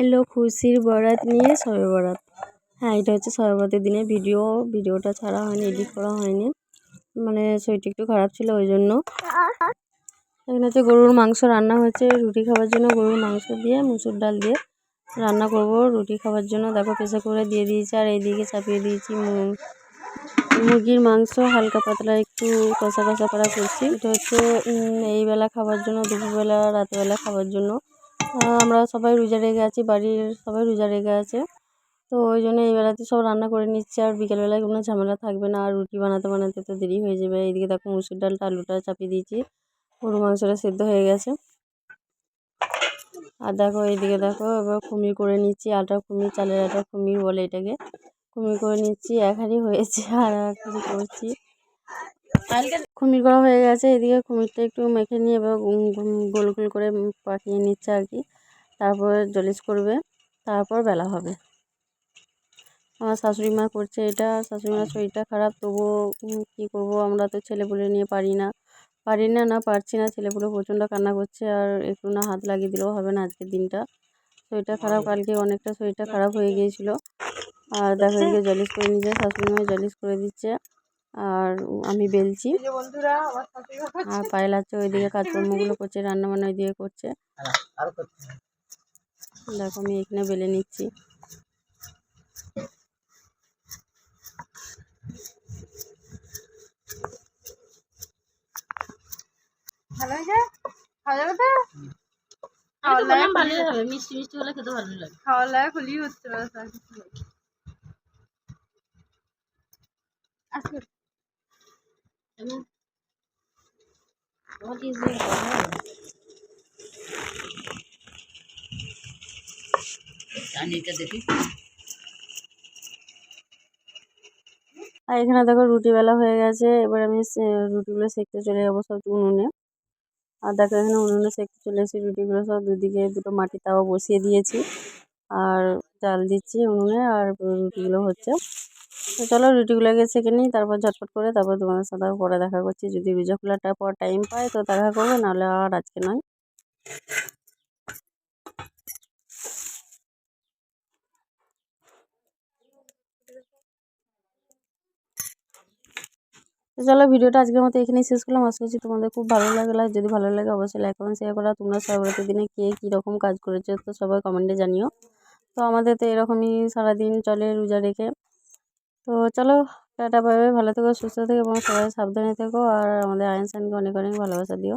এলো খুশির বরাত নিয়ে সবে বরাত। হ্যাঁ এটা হচ্ছে সবে বরাতের দিনে ভিডিও, ভিডিওটা ছাড়া হয়নি এডিট করা হয়নি। মানে শরীরটা একটু খারাপ ছিল ওই জন্য। এখানে হচ্ছে গরুর মাংস রান্না হচ্ছে, রুটি খাওয়ার জন্য গরুর মাংস দিয়ে মুসুর ডাল দিয়ে রান্না করব। রুটি খাওয়ার জন্য দেখো প্রেসার করে দিয়ে দিয়েছি আর এইদিকে চাপিয়ে দিয়েছি মুরগির মাংস হালকা পাতলা একটু কষা কষা করা করছি। এটা হচ্ছে এইবেলা খাবার জন্য, দুপুরবেলা রাতেরবেলা খাবার জন্য। আমরা সবাই রোজা রেখে আছি, বাড়ির সবাই রোজা রেখে আছে। তো ওই জন্য এই বেলাতে সব রান্না করে নিচ্ছে আর বিকেলবেলায় কোনো ঝামেলা থাকবে না। আর রুটি বানাতে বানাতে তো দেরি হয়ে যাবে। এইদিকে দেখো মুসুর ডালটা আলুটা চাপিয়ে দিয়েছি। গরু মাংসটা সেদ্ধ হয়ে গেছে। আর দেখো এইদিকে দেখো এবার কুমির করে নিচ্ছি আটা কুমির চালের আটা কুমির বলে এটাকে। কুমির করে নিচ্ছি এখানেই হয়েছে আর কিছু করছি। কুমির করা হয়ে গেছে, এদিকে কুমিরটা একটু মেখে নিয়ে এবার গোল গোল করে পাকিয়ে নিচ্ছে আর কি। তারপর জলিস করবে, তারপর বেলা হবে। আমার শাশুড়ি মা করছে এটা, শাশুড়ি মার শরীরটা খারাপ, তবুও কী করব, আমরা তো ছেলেপুলে নিয়ে পারি না। পারি না না পারছি না ছেলেপুলে প্রচণ্ড কান্না করছে আর একটু না হাত লাগিয়ে দিলেও হবে না আজকের দিনটা। শরীরটা খারাপ, কালকে অনেকটা শরীরটা খারাপ হয়ে গিয়েছিল। আর দেখো এদিকে জলিস করে নিচ্ছে, শাশুড়ি মা জলিস করে দিচ্ছে। আর আমি বেলছি আর পায়েল আছে ওইদিকে কাজকর্মগুলো করছে রান্না বান্না ওইদিকে করছে। দেখো আমি এখানে বেলে নিচ্ছি। ভালো হয়েছে? খাওয়া যাবে তো? মিষ্টি মিষ্টি হলে খেতে ভালো লাগে। খাওয়ার লাগা খুলি হচ্ছে ব্যাস What is it? দেখি। আর এখানে দেখো রুটি বেলা হয়ে গেছে এবার আমি রুটিগুলো সেঁকতে চলে যাব সব উনুনে। আর দেখো এখানে উনুনে সেঁকতে চলে এসেছি রুটিগুলো সব দুদিকে দুটো মাটির তাওয়া বসিয়ে দিয়েছি। আর চাল দিচ্ছি উনুনে আর রুটিগুলো হচ্ছে তো চলো রুটিগুলো আগে সেঁকে নিই, তারপর ঝটপট করে তারপর তোমাদের সাথে পরে দেখা করছি। যদি রোজা খোলাটার পর টাইম পায় তো দেখা করবে, নাহলে আর আজকে নয়। তো চলো ভিডিওটা আজকের মতো এখানেই শেষ করলাম। আশা করছি তোমাদের খুব ভালো লাগল। যদি ভালো লাগে অবশ্যই লাইক কমেন্ট শেয়ার করা। তোমরা সর্বরাতের দিনে কে কীরকম কাজ করেছ তো সবাই কমেন্টে জানিও। তো আমাদের তো এরকমই সারাদিন চলে রোজা রেখে। তো চলো টাটা পাবে ভালো থেকো, সুস্থ থেকো এবং সবাই সাবধানে থেকো। আর আমাদের আয়ন স্যানকে অনেক অনেক ভালোবাসা দিও।